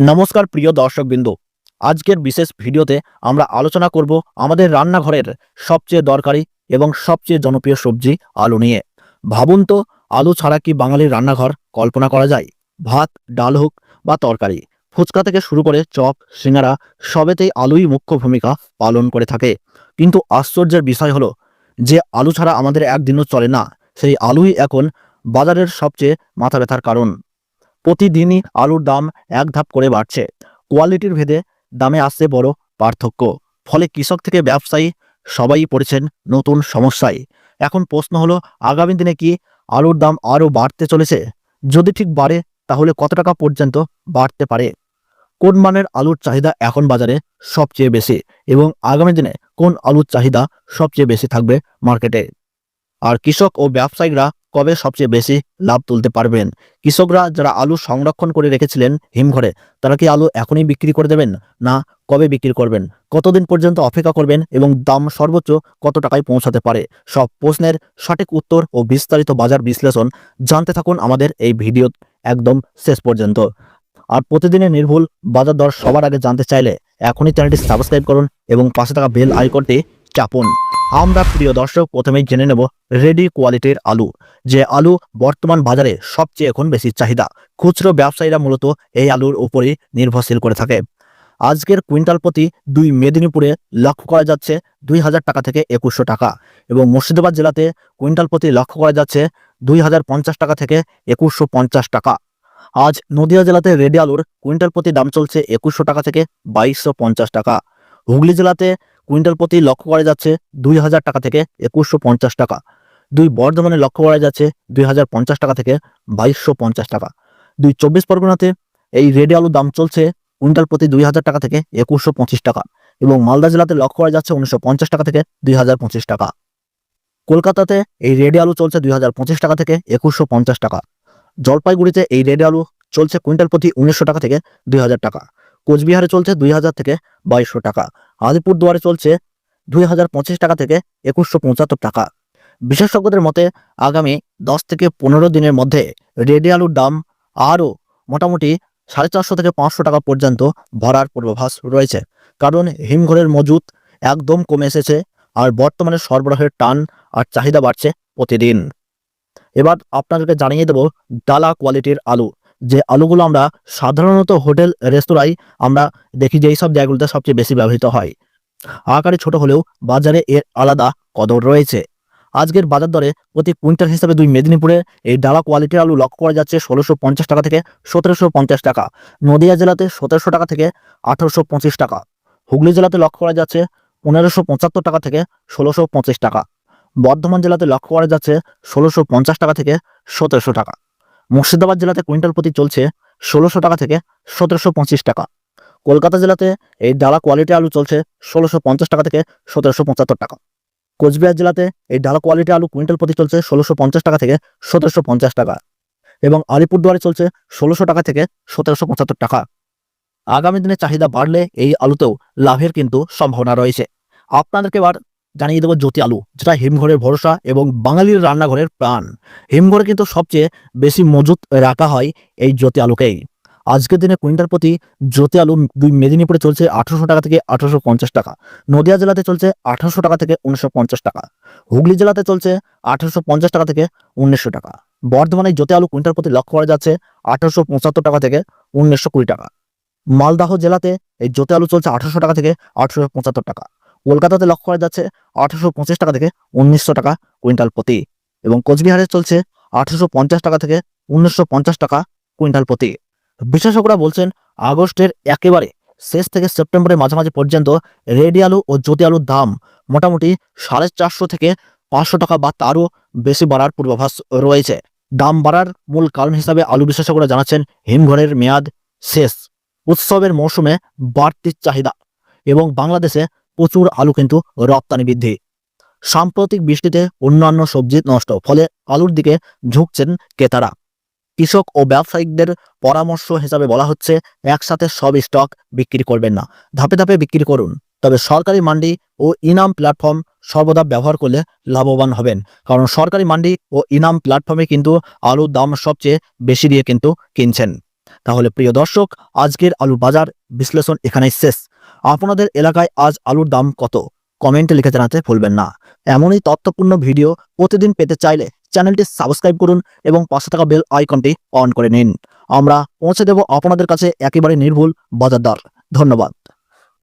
নমস্কার প্রিয় দর্শকবৃন্দ। আজকের বিশেষ ভিডিওতে আমরা আলোচনা করব আমাদের রান্নাঘরের সবচেয়ে দরকারি এবং সবচেয়ে জনপ্রিয় সবজি আলু নিয়ে। ভাবুন তো, আলু ছাড়া কি বাঙালির রান্নাঘর কল্পনা করা যায়? ভাত, ডাল হোক বা তরকারি, ফুচকা থেকে শুরু করে চপ, সিঙ্গারা, সবেতেই আলুই মুখ্য ভূমিকা পালন করে থাকে। কিন্তু আশ্চর্যের বিষয় হলো, যে আলু ছাড়া আমাদের একদিনও চলে না, সেই আলুই এখন বাজারের সবচেয়ে মাথা ব্যথার কারণ। প্রতিদিনই আলুর দাম এক ধাপ করে বাড়ছে। কোয়ালিটির ভেদে দামে আসছে বড় পার্থক্য। ফলে কৃষক থেকে ব্যবসায়ী সবাই পড়েছেন নতুন সমস্যায়। এখন প্রশ্ন হলো, আগামী দিনে কি আলুর দাম আরও বাড়তে চলেছে? যদি ঠিক বাড়ে, তাহলে কত টাকা পর্যন্ত বাড়তে পারে? কোন মানের আলুর চাহিদা এখন বাজারে সবচেয়ে বেশি? এবং আগামী দিনে কোন আলুর চাহিদা সবচেয়ে বেশি থাকবে মার্কেটে? আর কৃষক ও ব্যবসায়ীরা কবে সবচেয়ে বেশি লাভ তুলতে পারবেন? কৃষকরা যারা আলু সংরক্ষণ করে রেখেছিলেন হিমঘরে, তারা কি আলু এখনই বিক্রি করে দেবেন? না, কবে বিক্রি করবেন? কতদিন পর্যন্ত অপেক্ষা করবেন এবং দাম সর্বোচ্চ কত টাকায় পৌঁছাতে পারে? সব প্রশ্নের সঠিক উত্তর ও বিস্তারিত বাজার বিশ্লেষণ জানতে থাকুন আমাদের এই ভিডিও একদম শেষ পর্যন্ত। আর প্রতিদিনের নির্ভুল বাজার দর সবার আগে জানতে চাইলে এখনই চ্যানেলটি সাবস্ক্রাইব করুন এবং পাশে থাকা বেল আইকনটি চাপুন। আমরা প্রিয় দর্শক প্রথমেই জেনে নেব রেডি কোয়ালিটির আলু, যে আলু বর্তমান বাজারে সবচেয়ে এখন বেশি চাহিদা। খুচরো ব্যবসায়ীরা মূলত এই আলুর উপরই নির্ভরশীল করে থাকে। আজকের কুইন্টাল প্রতি দুই মেদিনীপুরে লক্ষ্য করা যাচ্ছে দুই হাজার টাকা থেকে একুশশো টাকা এবং মুর্শিদাবাদ জেলাতে কুইন্টাল প্রতি লক্ষ্য করা যাচ্ছে দুই হাজার পঞ্চাশ টাকা থেকে একুশশো পঞ্চাশ টাকা। আজ নদিয়া জেলাতে রেডি আলুর কুইন্টাল প্রতি দাম চলছে একুশশো টাকা থেকে বাইশশো পঞ্চাশ টাকা। হুগলি জেলাতে কুইন্টাল প্রতি লক্ষ্য করা যাচ্ছে দুই হাজার টাকা থেকে একুশশো পঞ্চাশ টাকা। দুই বর্ধমানে লক্ষ্য করা যাচ্ছে দুই হাজার পঞ্চাশ টাকা থেকে বাইশশো পঞ্চাশ টাকা। দুই চব্বিশ পরগনাতে এই রেডি আলুর দাম চলছে কুইন্টাল প্রতি দুই হাজার টাকা থেকে একুশশো পঁচিশ টাকা এবং মালদা জেলাতে লক্ষ্য করা যাচ্ছে উনিশশো পঞ্চাশ টাকা থেকে দুই হাজার পঁচিশ টাকা। কলকাতাতে এই রেডি আলু চলছে দুই হাজার পঁচিশ টাকা থেকে একুশশো পঞ্চাশ টাকা। জলপাইগুড়িতে এই রেডি আলু চলছে কুইন্টাল প্রতি উনিশশো টাকা থেকে দুই হাজার টাকা। কোচবিহারে চলছে দুই হাজার থেকে বাইশশো টাকা। আলিপুরদুয়ারে চলছে দুই হাজার পঁচিশ টাকা থেকে একুশশো পঁচাত্তর টাকা। বিশেষজ্ঞদের মতে, আগামী দশ থেকে পনেরো দিনের মধ্যে রেডি আলুর দাম আরও মোটামুটি সাড়ে চারশো থেকে পাঁচশো টাকা পর্যন্ত ভরার পূর্বাভাস রয়েছে। কারণ হিমঘরের মজুত একদম কমে এসেছে আর বর্তমানে সরবরাহের টান আর চাহিদা বাড়ছে প্রতিদিন। এবার আপনাদেরকে জানিয়ে দেব ডালা কোয়ালিটির আলু। যে আলুগুলো আমরা সাধারণত হোটেল, রেস্তোরাঁয় আমরা দেখি যে এইসব জায়গাগুলোতে সবচেয়ে বেশি ব্যবহৃত হয়। আকারে ছোট হলেও বাজারে এর আলাদা কদর রয়েছে। আজকের বাজার দরে প্রতি কুইন্টাল হিসাবে দুই মেদিনীপুরে এই ডালা কোয়ালিটির আলু লক্ষ্য করা যাচ্ছে ষোলোশো পঞ্চাশ টাকা থেকে সতেরোশো পঞ্চাশ টাকা, নদিয়া জেলাতে সতেরোশো টাকা থেকে আঠারোশো পঁচিশ টাকা, হুগলি জেলাতে লক্ষ্য করা যাচ্ছে পনেরোশো পঁচাত্তর টাকা থেকে ষোলোশো টাকা, বর্ধমান জেলাতে লক্ষ্য করা যাচ্ছে ষোলোশো পঞ্চাশ টাকা থেকে সতেরোশো টাকা। মুর্শিদাবাদ জেলাতে কুইন্টাল প্রতি চলছে ষোলোশো টাকা থেকে সতেরোশো পঁচিশ টাকা। কলকাতা জেলাতে এই ডালা কোয়ালিটি আলু চলছে ষোলোশো পঞ্চাশ টাকা থেকে সতেরোশো পঁচাত্তর টাকা। কোচবিহার জেলাতে এই ডালা কোয়ালিটি আলু কুইন্টাল প্রতি চলছে ষোলোশো পঞ্চাশ টাকা থেকে সতেরোশো পঞ্চাশ টাকা এবং আলিপুরদুয়ারে চলছে ষোলোশো টাকা থেকে সতেরোশো পঁচাত্তর টাকা। আগামী দিনে চাহিদা বাড়লে এই আলুতেও লাভের কিন্তু সম্ভাবনা রয়েছে। আপনাদেরকে এবার জানিয়ে দেবো জ্যোতি আলু, যেটা হিমঘরের ভরসা এবং বাঙালির রান্নাঘরের প্রাণ। হিমঘরে কিন্তু সবচেয়ে বেশি মজুত রাখা হয় এই জ্যোতি আলুকেই। আজকের দিনে কুইন্টাল প্রতি জ্যোতি আলু দুই মেদিনীপুরে চলছে আঠারোশো টাকা থেকে আঠারোশো পঞ্চাশ টাকা। নদিয়া জেলাতে চলছে আঠারোশো টাকা থেকে উনিশশো পঞ্চাশ টাকা। হুগলি জেলাতে চলছে আঠারোশো পঞ্চাশ টাকা থেকে উনিশশো টাকা। বর্ধমানে জ্যোতি আলু কুইন্টাল প্রতি লক্ষ্য করা যাচ্ছে আঠারোশো পঁচাত্তর টাকা থেকে উনিশশো কুড়ি টাকা। মালদাহ জেলাতে এই জ্যোতি আলু চলছে আঠারোশো টাকা থেকে আঠারোশো পঁচাত্তর টাকা। কলকাতাতে লক্ষ্য করা যাচ্ছে আঠারোশো পঁচিশ টাকা থেকে উনিশশো টাকা কুইন্টাল প্রতি এবং কোচবিহারে চলছে আঠারোশো পঞ্চাশ টাকা থেকে উনিশশো পঞ্চাশ টাকা কুইন্টাল প্রতি। বিশেষজ্ঞরা বলছেন, আগস্টের একেবারে শেষ থেকে সেপ্টেম্বরের মাঝামাঝি পর্যন্ত রেডি আলু ও জ্যোতি আলুর দাম মোটামুটি সাড়ে চারশো থেকে পাঁচশো টাকা বা তারও বেশি বাড়ার পূর্বাভাস রয়েছে। দাম বাড়ার মূল কারণ হিসাবে আলু বিশেষজ্ঞরা জানাচ্ছেন, হিমঘরের মেয়াদ শেষ। উৎসবের মৌসুমে বাড়তি চাহিদা এবং বাংলাদেশে প্রচুর আলু কিন্তু রপ্তানি বৃদ্ধি। সাম্প্রতিক বৃষ্টিতে অন্যান্য সবজি নষ্ট, ফলে আলুর দিকে ঝুঁকছেন ক্রেতারা। কৃষক ও ব্যবসায়িকদের পরামর্শ হিসাবে বলা হচ্ছে, একসাথে সব স্টক বিক্রি করবেন না, ধাপে ধাপে বিক্রি করুন। তবে সরকারি মান্ডি ও ইনাম প্ল্যাটফর্ম সর্বদা ব্যবহার করলে লাভবান হবেন, কারণ সরকারি মান্ডি ও ইনাম প্ল্যাটফর্মে কিন্তু আলুর দাম সবচেয়ে বেশি দিয়ে কিন্তু কিনছেন। তাহলে প্রিয় দর্শক, আজকের আলু বাজার বিশ্লেষণ এখানেই শেষ। আপনাদের এলাকায় আজ আলুর দাম কত? কমেন্টে লিখে জানাতে ভুলবেন না। এমনই তথ্যপূর্ণ ভিডিও প্রতিদিন পেতে চাইলে চ্যানেলটি সাবস্ক্রাইব করুন এবং পাশে থাকা বেল আইকনটি অন করে নিন। আমরা পৌঁছে দেব আপনাদের কাছে একেবারে নির্ভুল বাজারদার। ধন্যবাদ।